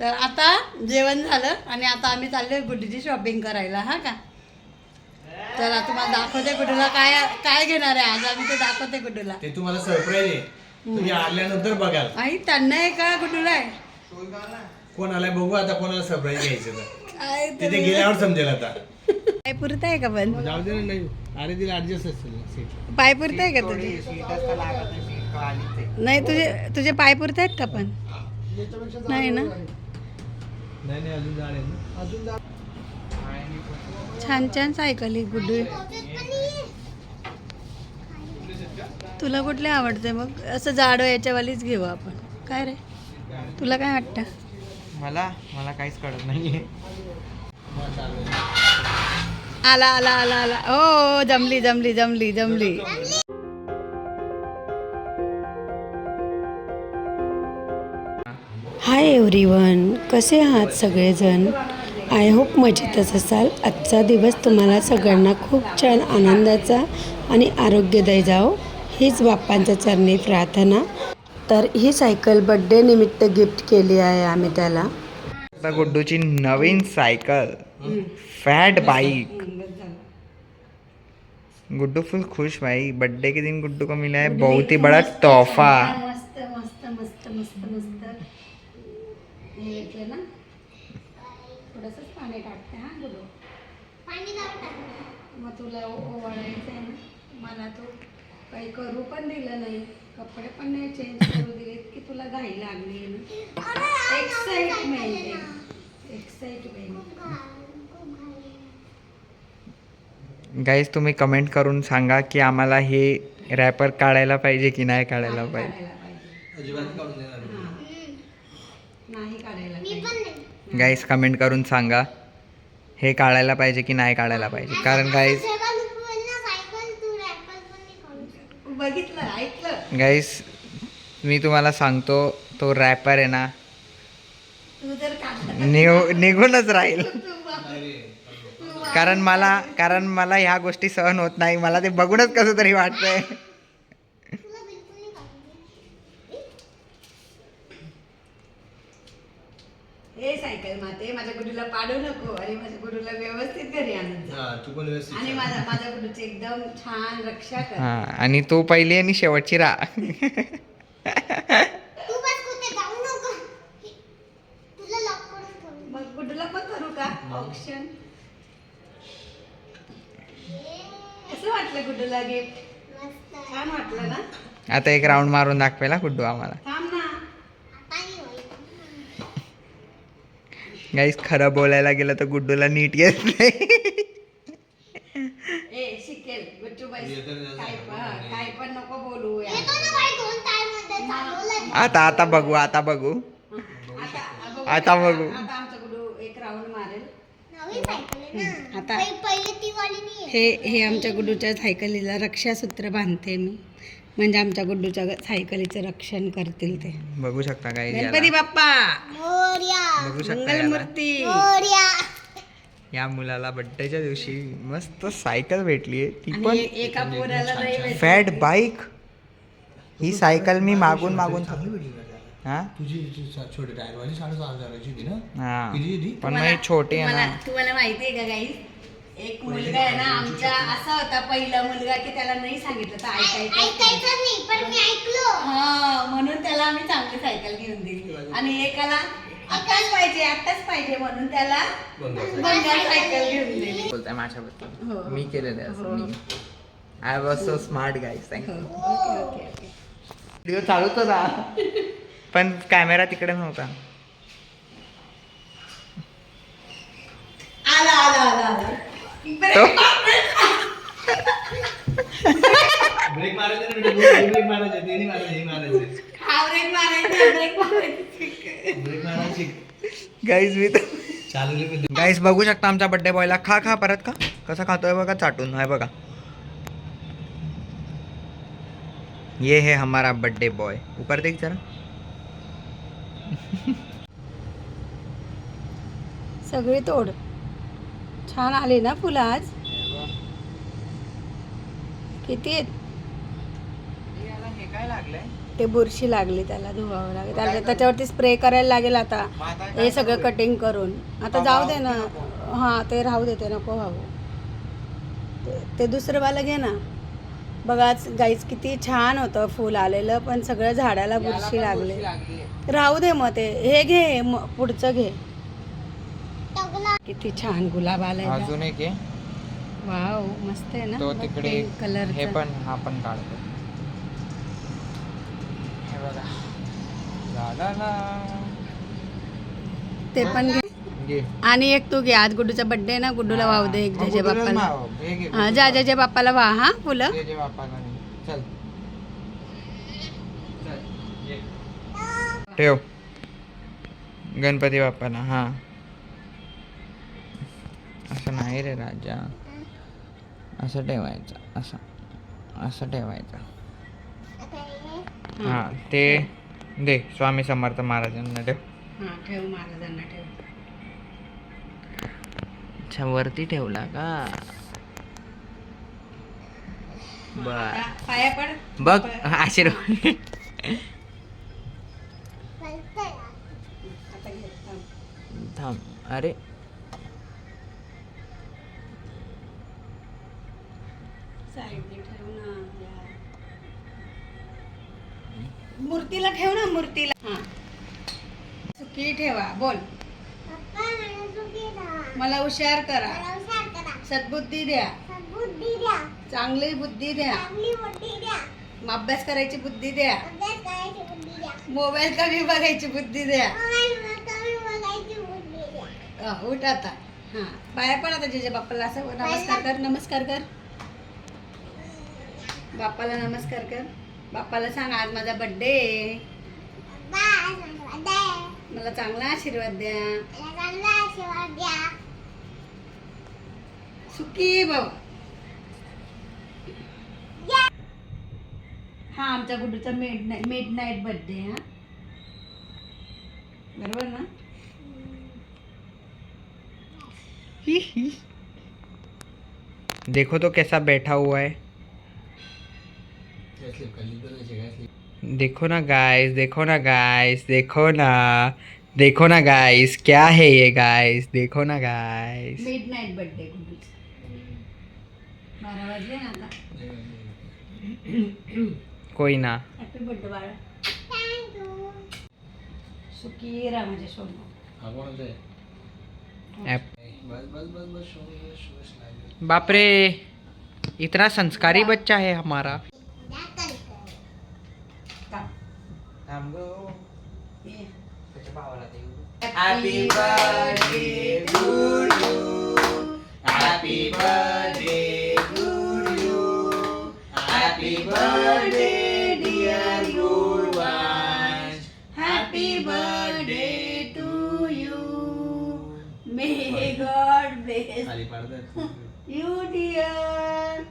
तर आता जेवण झालं आणि आता आम्ही चाललोय गुड्डीची शॉपिंग करायला हा का? चला तुम्हाला दाखवते गुड्डूला काय काय घेणार आहे आज. आम्ही ते दाखवते गुड्डूला. ते तुम्हाला सरप्राईज आहे. तुम्ही आल्यानंतर बघाल. आई त्यांना आहे का गुड्डूला आहे? कोण आलाय बघू आता कोणाला सरप्राईज घ्यायचं तर. काय तिथे गेल्यावर समजेल आता. पाय पुरत आहे का पण? जाऊ दे ना नाही अरे तिला ऍडजस्ट असेल पाय पुरत आहे का तुझे? नाही तुझे तुझे पाय पुरत आहेत का पण? नाही ना? नाही नाही अजून जाड आहे ना. छान छान सायकल आहे गुड्डू. तुला कुठले आवडते मग? असं जाडो याच्यावालीच घेऊ आपण. काय रे? तुला काय वाटतं? मला? मला काहीच कळत नाहीये. आला आला आला आला. हो जमली जमली जमली. जमली. Hi everyone. कसे आहात सगळेजण? आय होप मजेतच असाल. आजचा दिवस तुम्हाला सगळ्यांना खूप छान आनंदाचा आणि आरोग्यदायी जाओ हीच बाप्पांच्या चरणी प्रार्थना. तर ही सायकल बड्डे निमित्त गिफ्ट केली आहे आम्ही त्याला. आता गुड्डूची नवीन cycle. Fat bike Guddu full खुश भाई. बर्थडे के दिन गुड्डू को मिला है बहुत ही बड़ा तोहफा. मस्त मस्त मस्त मस्त मस्त. हे घेतलं ना. थोडंसंच पाणी टाकते हा गुरु. मग तुला ओवाळायचं आहे ना? मला तू काही करू पण दिलं नाही. कपडे पण नाही चेंज करू दिलेत की तुला घाई लागली ना? एक्साइटमेंट एक्साइटमेंट गाईज तुम्ही कमेंट करून सांगा की आम्हाला हे रॅपर काढायला पाहिजे की नाही काढायला पाहिजे? अजिबात काढून देणार नाही. नाही काढायला पाहिजे. गाईज कमेंट करून सांगा. हे काढायला पाहिजे की नाही काढायला पाहिजे? कारण बघितलं ऐकलं. गाईज मी तुम्हाला सांगतो तो रॅपर आहे ना तू जर काढलं निघ निघूनच राहील. कारण मला कारण मला ह्या गोष्टी सहन होत नाही. मला ते बघूनच कसं तरी वाटतंय. हे सायकल माते माझ्या गुडूला पाडू नको आणि माझ्या गुडूला व्यवस्थित घरी आणून जा. हा तू पण व्यवस्थित आणि चाल. माझ्या माझ्या गुडूची एकदम छान रक्षा कर. हा आणि तू पहिली आणि शेवटची राहा. मग गुडूला पण करू का? ऑप्शन कसं वाटलं गुडूला गिफ्ट छान वाटलं ना? आता एक राऊंड मारून दाखवेला गुड्डू आम्हाला थांब ना गाईस खरं बोलायला गेलं तर गुड्डूला नीट येत नाही. आता आता बघू आता बघू. आता बघू. आता बघू. आता आमचा गुडू एक राऊंड मारेल. आता. पहिले ती वाली नाही हे हे आमच्या गुड्डूच्या सायकलीला रक्षासूत्र बांधते मी. म्हणजे आमच्या गुड्डूच्या सायकलीचं रक्षण करतील ते. बघू शकता काय गणपती बाप्पा! मोर्या! बघू शकता. मंगलमूर्ती! या मुलाला बड्डेच्या दिवशी मस्त सायकल भेटली ती पण एका पोराला. Fat bike. ही सायकल मी मागून मागून? हा? तुझी छोटी टायरवाली साडेसहा हजाराची होती ना? हा. किती होती? पण मग छोटे आहे तुम्हाला ना. तुम्हाला माहिती आहे का काही एक मुलगा आहे ना आमचा असा होता पहिला मुलगा की त्याला नाही सांगितलं तर ऐकायचं ऐकायचं नाही पण मी ऐकलो. हा म्हणून त्याला आम्ही चांगली सायकल घेऊन दिली. आणि एकाला आताच पाहिजे आताच पाहिजे म्हणून त्याला बंगाल सायकल घेऊन दिली. बोलताय हो. माझ्याबद्दल मी केलेलं आहे असं मी. I was so smart guys thank you हो, ओके ओके ओके. व्हिडिओ चालूच होता पण कॅमेरा तिकडे नव्हता. आला आला आला आला. तो ब्रेक मारायचे ब्रेक मारायचे ते मारायचे हे मारायचे गाईज मी गाईज बघू शकता आमच्या बड्डे बॉयला खा खा परत खा कसा खातोय बघा चाटून. आहे बघा. ये है हमारा बर्थडे बॉय ऊपर देख जरा. सगळी तोड. छान आली ना फुलं आज? किती आहेत? ते बुरशी लागली त्याला धुवावं लागेल. त्याला त्याच्यावरती स्प्रे करायला लागेल आता. हे सगळं कटिंग करून. आता जाऊ दे ना. हां ते राहू दे ते नको व्हावं ते- दुसरं वाला घे ना. बघा गाईच किती छान होतं फूल आलेलं पण सगळं झाडाला बुरशी लागले. राहू दे मग ते. हे घे पुढचं घे. किती छान गुलाब आलाय अजून एक आहे. वाव मस्त आहे ना. तो तिकडे कलर हे पण हा पण काढतो. हे बघा. ला ला ला. ते पण घे. आणि एक तू घे. आज गुड्डूचा बर्थडे ना. गुड्डूला वाहू दे एक जय बाप्पाला. हे जा जय बाप्पाला वाह हा फुलं जय बाप्पाला. चल. ठेव. गणपती बाप्पाला. हा. असं नाही रे राजा. असं ठेवायचं असं असं ठेवायचं. हे. ते दे स्वामी समर्थ महाराजांना ठेव. हा ठेव महाराजांना ठेव. अच्छा वरती ठेवला का? बर. बघ आशीर्वाद. थांब अरे. मूर्तीला ठेव ना मूर्तीला. हा. सुखी ठेवा बोल. मला हुशार करा. सद्बुद्धी द्या. चांगली बुद्धी द्या. चांगली बुद्धी द्या. अभ्यास करायची बुद्धी द्या. मोबाईल कमी बघायची बुद्धी द्या. उठ आता. हा. पाया पण आता जेजे बाप्पाला असं नमस्कार कर नमस्कार कर. बाप्पाला नमस्कार कर. बाप्पाला सांग आज माझा द्या. मला चांगला आशीर्वाद द्या. मला चांगला आशीर्वाद द्या. सुखी बाबा या. हा आमच्या गुड्डूचा midnight midnight birthday हा. बरोबर ना? देखो तो कैसा बैठा हुआ है। देखो ना गाइस देखो ना गाइस देखो ना देखो ना गाइस क्या है ये गाइस देखो ना गाइस मिड नाईट बर्थडे गुड्डूचा बारा वाजले ना आता कोई ना हॅपी बर्थडे बाळा Thank you. सुखी राहा माझ्या सोबत हा कोणाचा आहे? ऐप बस बस बस बस शो शो शो लागेल. बाप रे इतना संस्कारी बच्चा है हमारा थांब. ये. Happy birthday to you. Happy birthday to you. Happy birthday dear Gurvansh. Happy birthday to you. May God bless you dear.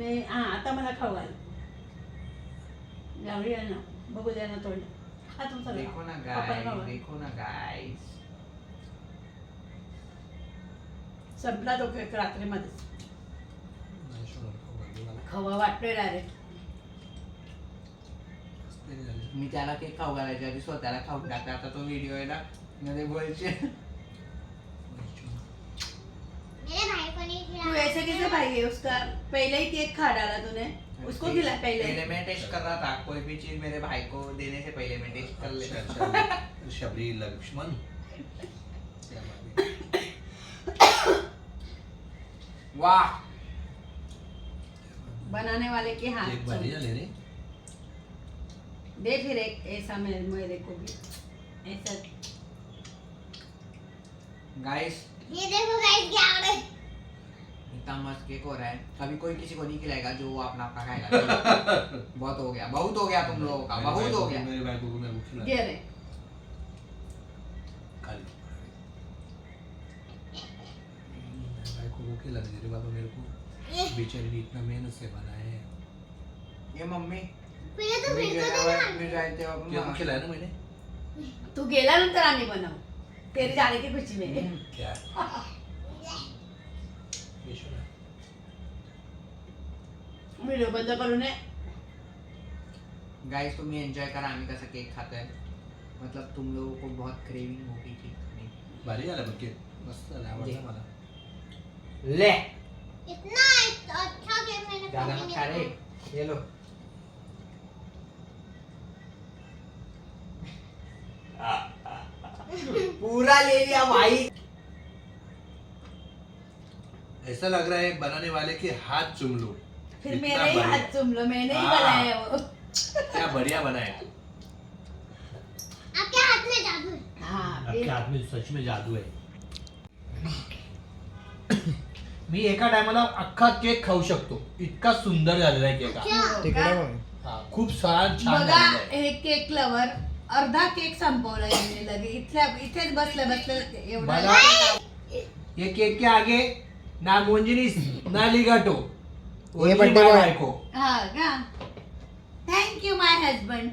May हा आता मला खाऊ घाल लावूया ना बघू द्या ना तोंड. हा तुमचा देखो ना पप्पाला खाऊ गाइस घाल. देखो ना गाइस संपला तो केक रात्रीमध्ये नाही, शो नको घालू मला. खवा वाटतोय डायरेक्ट कसतरी झालं. मी त्याला केक खाऊ घालायच्या आधी स्वतःला खाऊ टाकला आता तो व्हिडिओ आहे ना मध्ये बोलचे मेरे भाई को नहीं तू खिलाया. ऐसे कैसे भाई है उसका? पहले ही केक खा डाला तूने. उसको खिला पहले। पहले मैं टेस्ट कर रहा था कोई भी चीज़ मेरे भाई को देने से पहले मैं टेस्ट कर लेता। अच्छा, अच्छा. शबरी लक्ष्मण। वाह। बनाने वाले के हाथ एक भारी झाले रे दे फिर एक ऐसा मेरे मेरे को भी। ऐसा। गाइस ये देखो गाइस क्या हो रहा है? इतना मस्त केक हो रहा है कभी कोई किसी को नहीं खिलाएगा जो अपना अपना खाएगा। बहुत हो गया बहुत हो गया तुम लोगों का बहुत हो गया। मेरे भाई को मेरे को खिला घे रे खाली मेरे भाई को खिला दे रे बाबा मेरे को ये बेचारी ने इतना मेहनत से बनाया है। ये मम्मी पहले तो मी तो गेल्यावर देना। मी जायते क्या खिलाया ना मैंने? तू गेल्यानंतर आम्ही बनवू तेरे जाने की खुशी में। क्या? व्हिडिओ बंद करू नये गाइस तुम्ही एंजॉय करा आम्ही कसा केक खातोय मतलब तुम लोगों को बहुत क्रेविंग होगी केक खाने की। भारी झालं पण केक मस्त झालं आवडलं मला ले। इतना अच्छा केक मैंने ज़्यादा कभी मत नहीं खा रे। खाया। ये लो। पूरा ले लिया भाई। ऐसा लग रहा है बनाने वाले के हाथ चुम लो। फिर मेरा ही। हाथ चुम लो मैंने ही हाँ। बनाया वो। क्या बढ़िया बनाया। आपके हाथ में जादू है? हाँ आपके फिर- हाथ में सच में जादू है? मी एका टायमाला अख्खा केक खाऊ शकतो. इतका सुंदर झालेला आहे केक हा. क्या का? हा, खूप छान छान बघा झालेला आहे. हे केक लवर अर्धा केक संपवला यांनी लगे. इथल्या इथेच बसले बसले एवढा मला ये केक के आगे ना मोंजिनीस ना लिगाटो. ये birthday boy. बायको हा. का? थँक्यू माय हजबंड